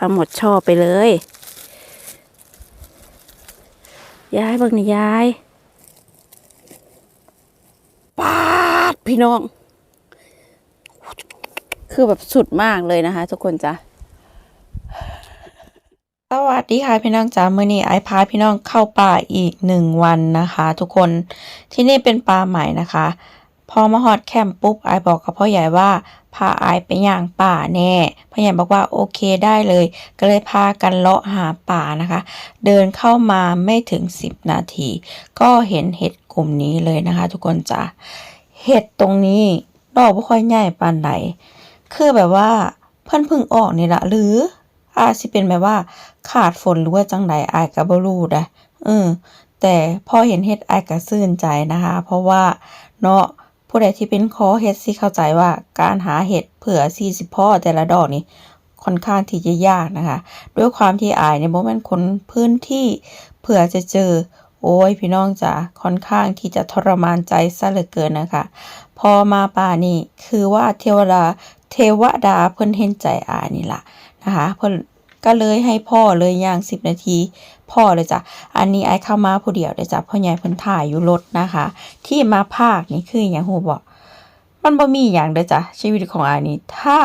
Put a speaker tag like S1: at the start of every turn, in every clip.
S1: เอาหมดช่อไปเลย ย้ายเบิ่งนี่ย้ายปาดพี่น้อง คือแบบสุดมากเลยนะคะ ทุกคนจ้ะ
S2: สวัสดีค่ะพี่น้องจ๋ามื้อนี้ไอพาพี่น้องเข้าป่าอีกหนึ่งวันนะคะ ทุกคนที่นี่เป็นป่าใหม่นะคะ พอมาฮอดแคมป์ปุ๊บไอบอกกับพ่อใหญ่ว่า พาไอไปย่างป่าแน่พ่อใหญ่บอกว่าโอเคได้เลย ก็เลยพากันเลาะหาป่านะคะ เดินเข้ามาไม่ถึง 10 นาที ก็เห็นเห็ดกลุ่มนี้เลยนะคะ ทุกคนจ๋าเห็ดตรงนี้ดอกไม่ค่อยใหญ่ปานใดคือแบบว่าเพิ่นเพึ่งออกนี่ละหรืออาจสิเป็นแบบว่าขาดฝนหรือว่าจังใดอายก็บ่รู้นะเออแต่พอเห็นเฮ็ดอายก็ซื่นใจนะคะ เพราะว่าเนาะ ผู้ใดที่เป็นคอเฮ็ดสิเข้าใจว่าการหาเห็ดเผื่อ40พ่อแต่ละดอกนี่ค่อนข้างที่จะยากนะคะ ด้วยความที่อายเนี่ยบ่แม่นคนพื้นที่เผื่อจะเจอ โอ้ยพี่น้องจ๋าค่อนข้างที่จะทรมานใจซะเหลือเกินนะคะ พอมาป่านี่คือว่าเทวดาเทวดาเพิ่นเห็นใจอายนี่ละนะคะ เพิ่นก็เลยให้พ่อเลยย่างสิบนาที พ่อเลยจ้ะ อันนี้ไอ้เข้ามาผู้เดียวเลยจ้ะพ่อใหญ่เพิ่นถ่ายอยู่รถนะคะ ที่มาภาคนี่คืออย่างฮู้บ่มันบ่มีอย่างเด้อจ้ะชีวิตของอายนี่ถ้า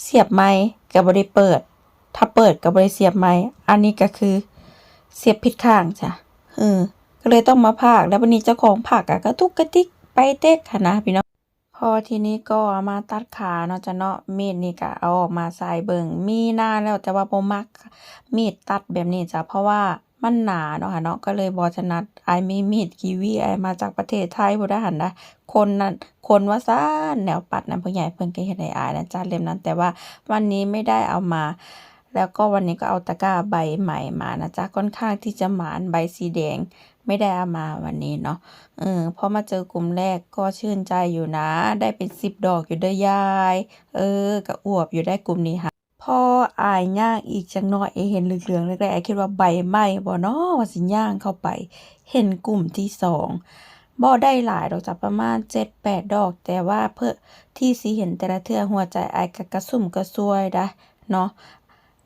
S2: เสียบไม้ก็บ่ได้เปิด ถ้าเปิดก็บ่ได้เสียบไม้อันนี้ก็คือ เสียบผิดข้างจ้ะเออก็เลยต้องมาภาคแล้ววันนี้เจ้าของภาคก็กระตุกกระติกไปเต็กค่ะนะพี่น้อง พอทีนี้ก็ามาตัดขาเนาะจ้ะเนาะมีดนี่ก็เอาออกมาใส่เบิ่งมีหน้าแล้วแต่ว่าบ่มักมีดตัดแบบนี้จ้ะเพราะว่ามันหนาเนาะค่ะเนาะก็เลยบ่ถนัดไอมีมีดกีวีอมาจากประเทศไทยบ่ได้หันนะคนนั้นคนว่าซ่านแนวปัดนั้นผู้ใหญ่เพิ่นก็เฮ็ดให้อายนะจ้ะเล่มนั้น แต่ว่าวันนี้ไม่ได้เอามา แล้วก็วันนี้ก็เอาตะกร้าใบใหม่มานะจ๊ะค่อนข้างที่จะหมานใบสีแดง ไม่ได้เอามาวันนี้เนาะเออพอมาเจอกลุ่มแรกก็ชื่นใจอยู่นะ ได้เป็นสิบดอกอยู่เด้อยาย เออ ก็อวบอยู่ได้กลุ่มนี้ค่ะพออายย่างอีกจังน้อยเอเห็นเหลืองๆแรกๆไอคิดว่าใบไหม้บ่เนาะว่าสิย่างเข้าไป เห็นกลุ่มที่สองบ่ได้หลายดอกจ้ะประมาณ 7-8 ดอก แต่ว่าเพื่อที่สิเห็นแต่ละเทือหัวใจอายก็กระสุ่มกระซวยได้เนาะ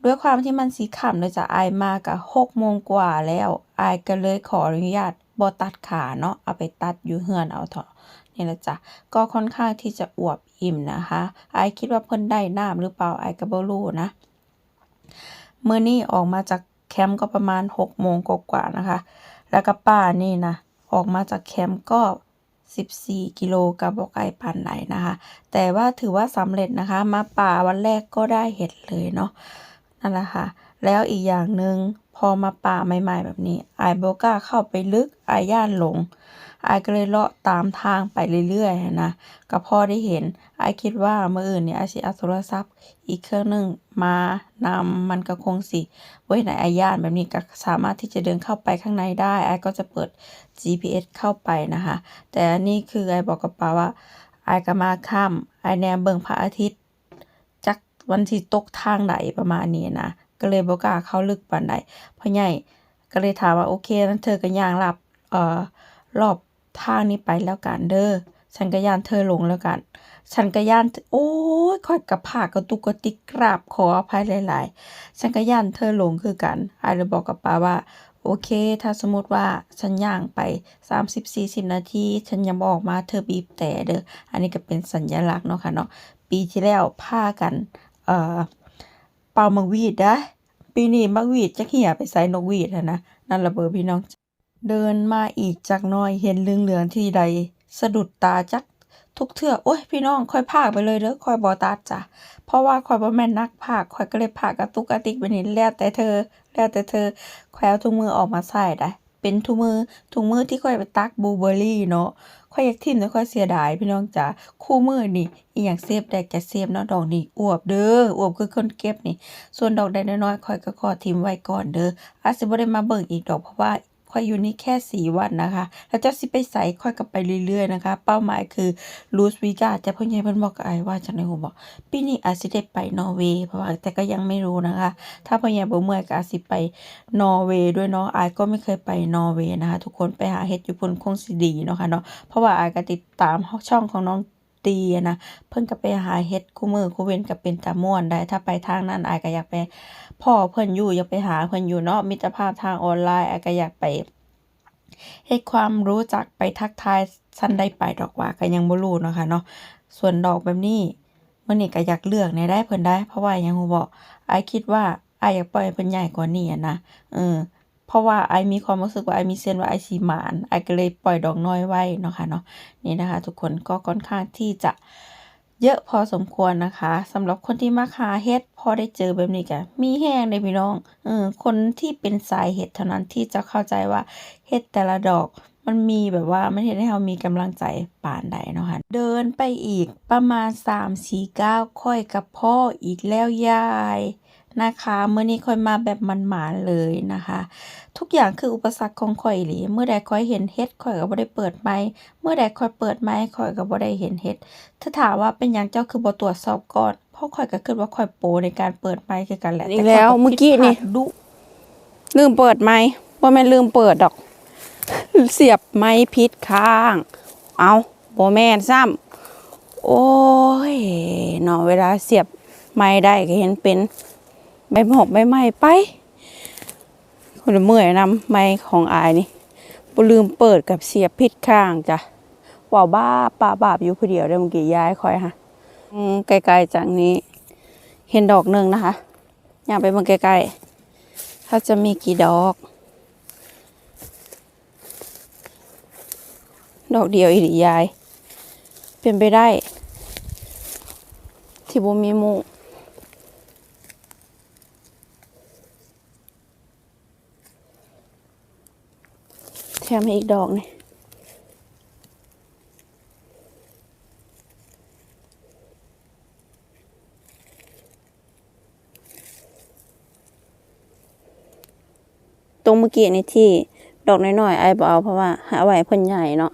S2: ด้วยความที่มันสีค่ำเลยจ้ะอายมากะหกโมงกว่าแล้วอายก็เลยขออนุญาตบ่ตัดขาเนาะเอาไปตัดอยู่เฮือนเอาเถอะนี่แหละจ้ะก็ค่อนข้างที่จะอวบอิ่มนะคะอายคิดว่าเพิ่นได้น้ำหรือเปล่าอายก็บ่รู้นะเมื้อนี้ออกมาจากแคมป์ก็ประมาณ6โมงกว่านะคะ แล้วก็ป้านี่นะออกมาจากแคมป์ก็14 กิโลก็บ่ไกลปานใดนะคะ แต่ว่าถือว่าสำเร็จนะคะ มาป่าวันแรกก็ได้เห็ดเลยเนาะ นั่นแหละค่ะ แล้วอีกอย่างหนึ่งพอมาป่าใหม่ ๆ แบบนี้ไอโบก้าเข้าไปลึกไอย่านหลงไอก็เลยเลาะตามทางไปเรื่อยๆนะก็พอได้เห็นไอคิดว่าเมื่ออื่นเนี่ยอสิเอาโทรศัพท์อีกเครื่องหนึ่งมานำมันก็คงสิไว้ในไอย่านแบบนี้ก็สามารถที่จะเดินเข้าไปข้างในได้ไอก็จะเปิด GPS เข้าไปนะคะ แต่นนี้คือไอบอกกับป้าว่าไอก็มาค่ำอแนมเบิ่งพระอาทิตย์ จักวันที่ตกทางใดประมาณนี้นะ ก็เลยบ่กล้าเข้าลึกปานใดพ่อใหญ่ก็เลยถามว่าโอเคนั้นเธอก็ย่างลับเอ่อรอบทางนี้ไปแล้วกันเด้อฉันก็ย่านเธอหลงแล้วกัน ฉันก็ย่าน โอ้ยคอยกระพากกระตุกกระติกกราบขออภัยหลาย ๆ ฉันก็ย่านเธอหลงคือกันไอเลยบอกกับป้าว่า โอเค ถ้าสมมติว่าฉันย่างไป 30-40 นาที ฉันยังบอกมาเธอบีบแต่เด้อ อันนี้ก็เป็นสัญลักษณ์เนาะค่ะเนาะ ปีที่แล้วพากัน อ่อเป่ามักหวีดเด้ปีนี้มักหวีดจักเหี่ยไปใส่นกวีดนะนั่นล่ะเบ้อพี่น้อง เดินมาอีกจักน่อยเห็นเหลืองๆที่ใด สะดุดตาจักทุกเทื่อโอ๊ยพี่น้องค่อยพากไปเลยเด้อค่อยบ่ตัดจ้ะเพราะว่าค่อยบ่แม่นนักพากค่อยก็เลยพากกระตุกกระติกไปนี่แล้วแต่เธอ แล้วแต่เธอแค่อยเอาถุงมือออกมาใส่ได้ เป็นถุงมือถุงมือที่ค่อยไปตักบลูเบอร์รี่เนาะค่อยอยากทิ่มแต่ค่อยเสียดายพี่น้องจ๋าคู่มือนี่อีหยังเซฟได้ก็เซฟเนาะดอกนี่อวบเด้ออวบคือคนเก็บนี่ ส่วนดอกใดน้อยๆค่อยก็ขอทิ่มไว้ก่อนเด้ออาจสิบ่ได้มาเบิ่งอีกดอกเพราะว่า ค่อยอยู่นี่แค่ 4 วันนะคะ แล้วเจ้าสิไปไสค่อยก็ไปเรื่อยๆนะคะ เป้าหมายคือลูสวีกาแต่พ่อใหญ่เพิ่นบอกกับอ้ว่าจังได๋ฮู้บ่ปีนี้อาจสิได้ไปนอร์เวย์เพราะว่าแต่ก็ยังไม่รู้นะคะ ถ้าพ่อใหญ่บ่เมื่อยก็อาจสิไปนอร์เวย์ด้วยเนาะไอายก็ไม่เคยไปนอร์เวย์นะคะ ทุกคนไปหาเฮ็ดอยู่พุ่นคงสิดีเนาะค่ะเนาะเพราะว่าไอายก็ติดตามช่องของน้องดีนะเพิ่นก็ไปหาเฮ็ดคู่มือคู่เว้นก็เป็นตาม่วนได้ถ้าไปทางนั้นอายก็อยากไป พ้อเพิ่นอยู่อยากไปหาเพิ่นอยู่เนาะมิตรภาพทางออนไลน์อาก็อยากไปเฮ็ดความรู้จักไปทักทายซั่นได้ไปดอกว่าก็ยังบ่รู้เนาะค่ะเนาะส่วนดอกแบบนี้มื้อนี้ก็อยากเลือกแหน่ได้เพิ่นได้ เพราะว่ายังฮู้บ่อายคิดว่าอายอยากปล่อยเพิ่นใหญ่กว่านี้อะนะเออเพราะว่าไอมีความรู้สึกว่าไอมีเซนว่าไอายสิหมานไอก็เลยปล่อยดอกน้อยไว้เนาะค่ะเนาะนี่นะคะ ทุกคนก็ค่อนข้างที่จะ เยอะพอสมควรนะคะสำหรับคนที่มาคาเฮ็ดพอได้เจอแบบนี้กันมีแห้งเลยพี่น้องเออคนที่เป็นสายเฮ็ดเท่านั้นที่จะเข้าใจว่าเฮ็ดแต่ละดอกมันมีแบบว่ามันเห็นให้เรามีกำลังใจปานใดเนาะค่ะเดินไปอีกประมาณ3-4ก้าค่อยกับพ่ออีกแล้วยาย นะคะมื้อนี้ค่อยมาแบบหมานๆเลยนะคะ ทุกอย่างคืออุปสรรคของข่อยอีหลีเมื่อใดข่อยเห็นเฮ็ดข่อยก็บ่ได้เปิดไมค์เมื่อใดข่อยเปิดไมค์ข่อยก็บ่ได้เห็นเฮ็ดถ้าถามว่าเป็นหยังเจ้าคือบ่ตรวจสอบก่อนเพราะข่อยก็คิดว่าข่อยโปรในการเปิดไมค์คือกันแหละ
S1: อีกแล้ว
S2: ต่ข่ย
S1: เมื่อกี้นี่
S2: ผิดพลาดดุ
S1: ลืมเปิดไม้บ่แม่นลืมเปิดดอก เสียบไม้ผิดข้าง เอาบ่แม่นซ้ำโอ้ยเนาะเวลาเสียบไม้ได้ก็เห็นเป็น ใบหมอกใบไม้ไปคนเมื่อยนำไม้ของอายนี่บลืมเปิดกับเสียบผิดข้างจ้ะว่าวบ้าป้าบาปอยู่ผู้เดียวเด้เมื่อกี้ย้ายคอยฮะไกลๆจากนี้ เห็นดอกหนึ่งนะคะ อยางไปเบิ่งใกลๆถ้าจะมีกี่ดอก ดอกเดียวอีหลียาย เป็นไปได้ ที่บ่มีหมู มให้อีกดอกนี่ตรงเมื่อกี้นี่ที่ดอกน้อยๆไอ้บเอาเพราะว่าเอาไห้เพิ่นใหญ่เนาะ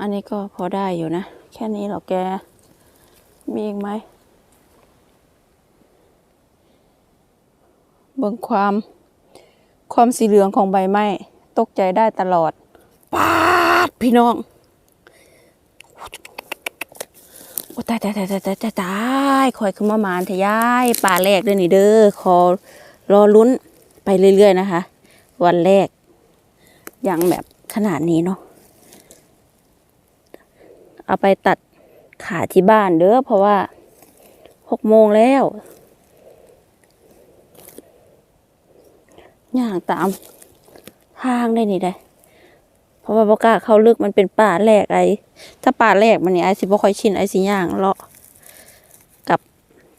S1: อันนี้ก็พอได้อยู่นะ แค่นี้หรอแก มีอีกไหมเบิ่งความความสีเหลืองของใบไม้ ตกใจได้ตลอดปาดพี่น้องโอ้ตายตายตายตายตายตายตายคอยขึ้นมามานเถอะยายป่าแรกเด้อนี่เด้อขอรอลุ้นไปเรื่อยๆนะคะ วันแรกย่างแบบขนาดนี้เนาะเอาไปตัดขาที่บ้านเด้อเพราะว่าหกโมงแล้ว อย่างตาม ทางได้นี่ได้ เพราะว่าบกล้าเข้าลึกมันเป็นป่าแรกไอถ้าป่าแรกมันนี่ไอสิบ่ค่อยชินไอสิย่างเลาะกับ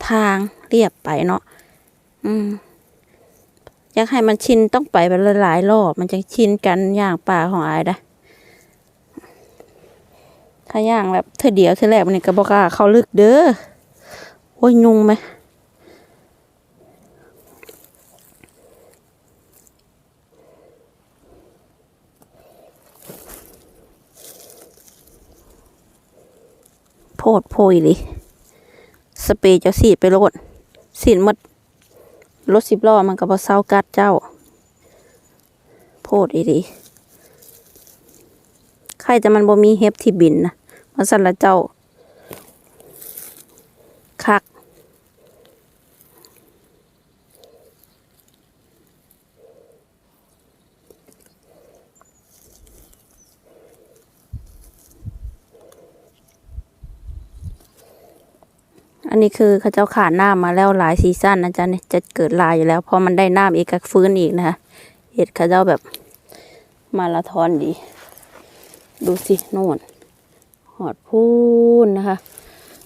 S1: ทางเรียบไปเนาะอืมอยากให้มันชินต้องไปไปหลายรอบมันจะชินกันย่างป่าของไอได้ถ้าย่างแบบเธอเดียวเธอแรกมันนี่ก็บอกล้าเข้าลึกเด้อโอ้ยยุงไหม ดโพยเลยสเปรย์เจะสีไปโลดสีหมดรถสิบล้อมันก็บอเศร้ากัดเจ้า โพดอีดีใครจะมันบ่มีเฮฟที่บินนะมันสั่นละเจ้า คัก อันนี้คือเขาเจ้าขาดน้ำมาแล้วหลายซีซั่นนะจ๊ะเนี่ยจะเกิดลายอยู่แล้วพอมันได้หน้ำอีกก็ฟื้นอีกนะคะเห็ดเขาเจ้าแบบมาราธอนดี ดูสิโน่นหอดพูนนะคะ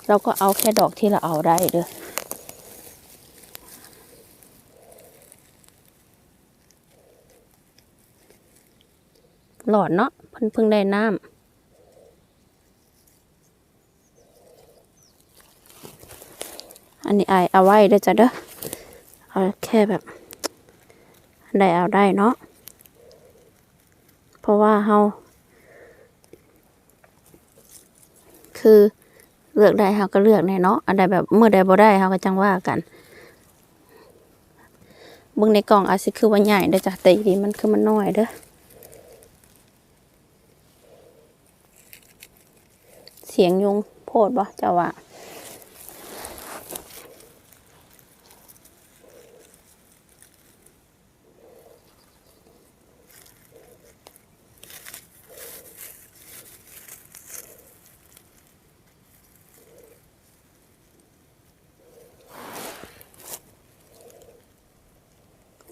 S1: เราก็เอาแค่ดอกที่เราเอาได้เด้อหลอดเนาะเพิ่งเพิ่งได้น้ำ อันนี้ไอเอาไว้เด้จ้ะเด้อเอาแค่แบบได้เอาได้เนาะเพราะว่าเฮาคือเลือกได้เขาก็เลือกแน่เนาะอันใดแบบเมื่อใดบ่ได้เขาก็จังว่ากันเบิ่งในกล่องอาจสิคือว่าใหญ่เด้อจ้ะแต่อีดีมันคือมันน้อยเด้อเสียงยุงโพดบ่เจ้าว่า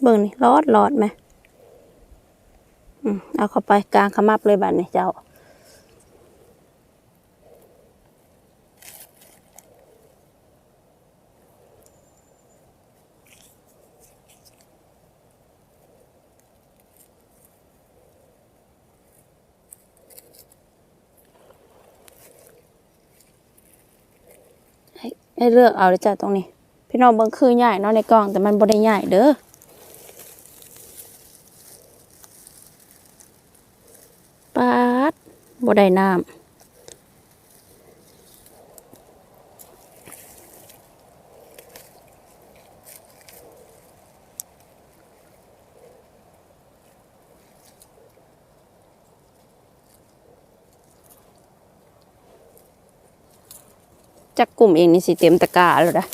S1: เบิ่งนี่รอดรอดไหมอืมเอาเข้าไปกลางขมับเลยบัดนี้เจ้าให้เลือกเอาเลยจ้ะตรงนี้ พี่น้องเบิ่งคือใหญ่เนาะในกล่องแต่มันบ่ได้ใหญ่เด้อปาด บ่ได้น้ำจักกลุ่มเองนี่สิเต็มตะกร้าแล้วนะ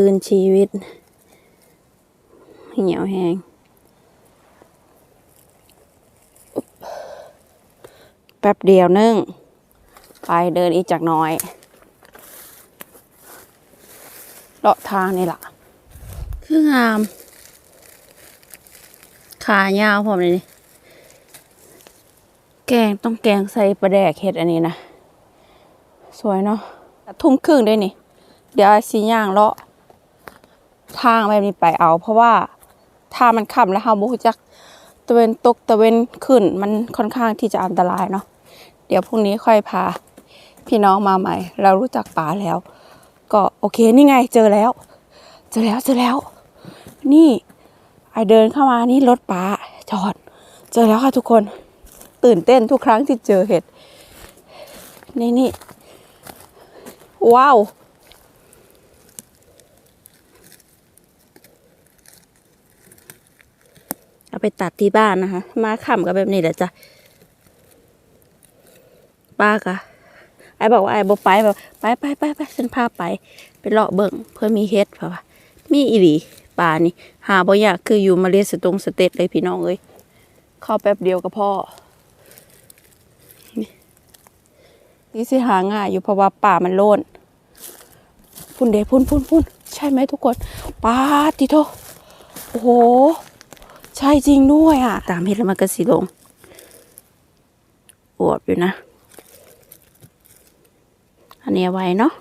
S1: คืนชีวิต เหี่ยวแหงอุ๊บแป๊บเดียวนึงไปเดินอีกจากน้อยเลาะทางนี่ล่ะคืองาม ขายาวผมเลยนี่แกงต้องแกงใส่ปลาแดกเห็ดอันนี้นะ สวยเนาะทุ่มครึ่งได้นี่ เดี๋ยวสีย่างเลาะ ทางแบบนี้ไปเอา เพราะว่าถ้ามันค่ำแล้วเฮาบ่รู้จักตะเวนตกตะเวนขึ้น มันค่อนข้างที่จะอันตรายเนาะเดี๋ยวพรุ่งนี้ค่อยพาพี่น้องมาใหม่ เรารู้จักป่าแล้ว ก็โอเคนี่ไงเจอแล้ว เจอแล้วเจอแล้ว นี่ไอเดินเข้ามานี่รถป่าจอด เจอแล้วค่ะทุกคนตื่นเต้นทุกครั้งที่เจอเห็ดนี่นี่ว้าว เอาไปตัดที่บ้านนะคะ มาขำกับแบบนี้แหละจ้ะป้ากะไอ้บอกว่าไอ้บไปแบบไปไปไปไปฉันพาไป ไปเลาะเบิ่งเพื่อมีเฮ็ดเพราะว่ามีอีหลีป่านี่ หาบ่ยากคืออยู่มาเลสตรงสเตตเลยพี่น้องเอ้ยเข้าแป๊บเดียวก็พ่อนี่นี่สิหาง่ายอยู่เพราะว่าป่ามันโล่นพุ่นเดพุ่นพุ่นพุ่นใช่ไหมทุกคนป้าติโทโอ้โห ใช่จริงด้วยอะ ตามเห็ดแล้วมันก็สีลงอวบอยู่นะ อันนี้ไว้เนาะ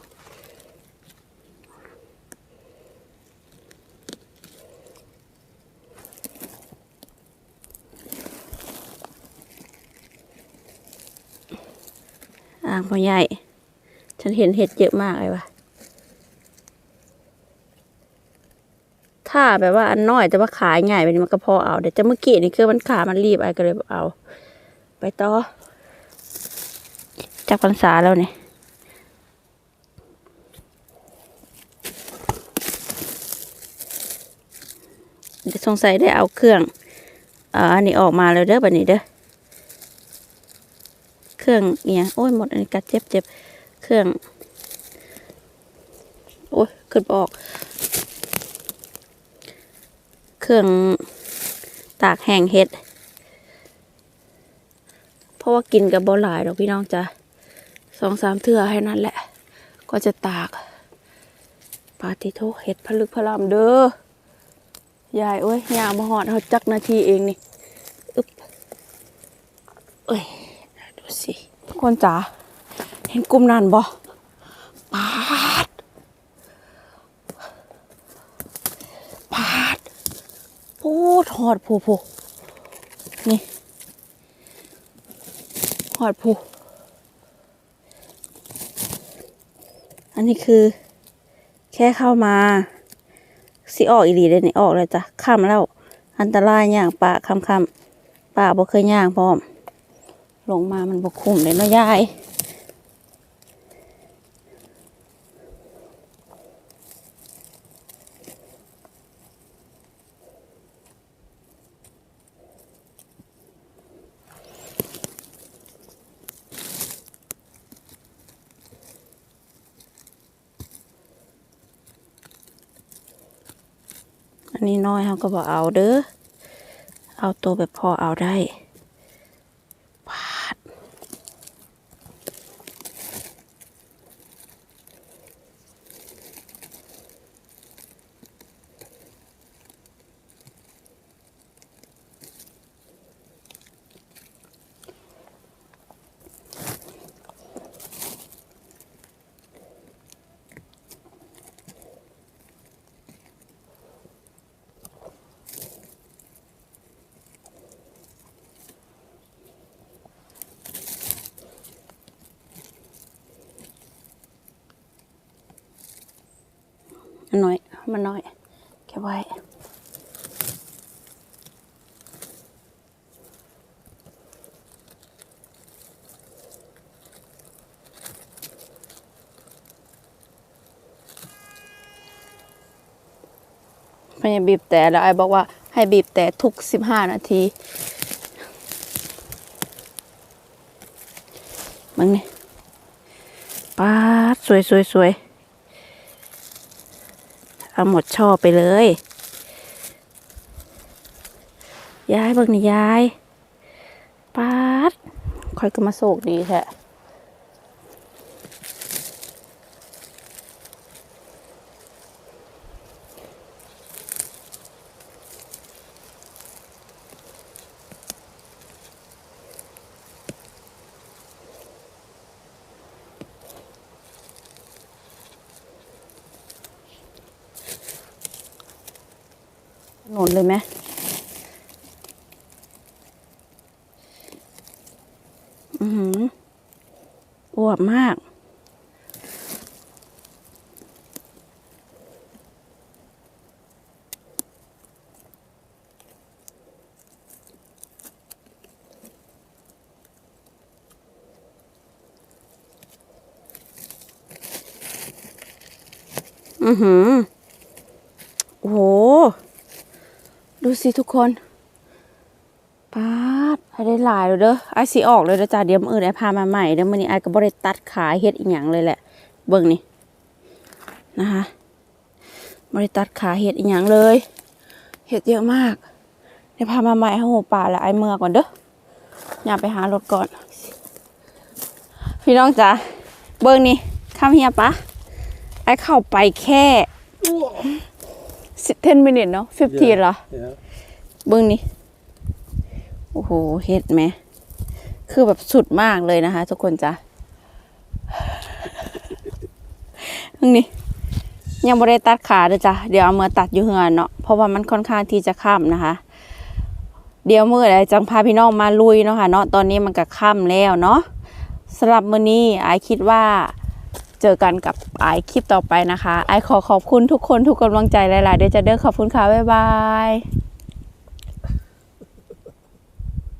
S1: อ่างพอใหญ่ ฉันเห็นเห็ดเยอะมากเลยวะ ถ้าแบบว่าอันน้อยแต่ว่าขายง่ายแบบนี้มันก็พอเอาเดี๋ยวจะเมื่อกี้นี่คือมันขามันรีบไอ้ก็เลยเอา ไปต่อจากพรรษาแล้วเนี่ยเดี๋ยวสงสัยได้เอาเครื่องอันนี้ออกมาแล้วเด้อบัดนี้เด้อเครื่องเอียโอ้ยหมดอันนี้กัดเจ็บเจ็บเครื่องโอ้ยขึ้นบออก เครื่องตากแห้งเห็ด เพราะว่ากินกับบอหลายดอกพี่น้องจ้ะสองสามเทื่อให้นั่นแหละ ก็จะตาก ปาติโทเห็ดพลึกพลามเด้อยายเอ้ยยางมาหอดเขาจักนาทีเองนี่อึ๊บเอ้ย ดูสิคนจ๋าเห็นกลุ่มนั้นบ่ปาดปาด โอ้หอดผู้ผู้นี่หอดผู้อันนี้คือ แค่เข้ามา สิออกอีหลีเลยนี่ออกเลยจ้ะข้ามแล้ว อันตรายย่างป่าคำคำป่าบ่เคยย่างพร้อม ลงมามันบกคุ้มเลยเนาะยาย อันนี้น้อยเขาก็บอกเอาเด้อ เอาตัวแบบพอเอาได้ อันน้อย มันน้อยแค่ไว้ พยายามบีบแต่แล้วไอ้บอกว่าให้บีบแต่ทุกสิบห้านาทีมึงนี่ป๊าดสวยสวยสวย เอาหมดช่อไปเลย ย้ายเบิ่งนี่ย้ายปาดคอยก็มาโศกดีแท้ ถนนเลยไหมอือหืออวบมาก อือหือโอ้โห ดูสิทุกคนปาดให้ได้หลายเลยเด้อไอสีออกเลยเด้อจ้าเดี๋ยวมืออื่นไอพามาใหม่เด้อมื้อนี้ไอก็บ่ได้ตัดขาเฮ็ดอีหยังเลยแหละ เบิ่งนี่นะคะบ่ได้ตัดขาเฮ็ดอีหยังเลยเฮ็ดเยอะมากเดี๋ยวพามาใหม่ให้หัวป่าแล้วไอเมือก่อนเด้ออย่าไปหารถก่อน พี่น้องจ๋าเบิ่งนี่ข้ามเฮียปะไอเข้าไปแค่ 10 minutes เนาะ15เหรอ
S3: Yeah.
S1: เบิ้งนี่โอ้โห เห็ดไหม คือแบบสุดมากเลยนะคะ ทุกคนจ้ะเบิ้งนี่ยังไม่ได้ตัดขาเลยจ้ะ เดี๋ยวเอามือตัดอยู่เฮือนเนาะ เพราะว่ามันค่อนข้างที่จะค่ำนะคะ เดี๋ยวมืออะไรจังพาพี่น้องมาลุยเนาะค่ะเนาะ ตอนนี้มันก็ค่ำแล้วเนาะสำหรับมื้อนี้ไอายคิดว่า เจอกันกับไอคลิปต่อไปนะคะไอขอขอบคุณทุกคนทุกกำลังใจหลาย ๆ เดี๋ยวจะเด้อขอบคุณค่ะบ๊ายบาย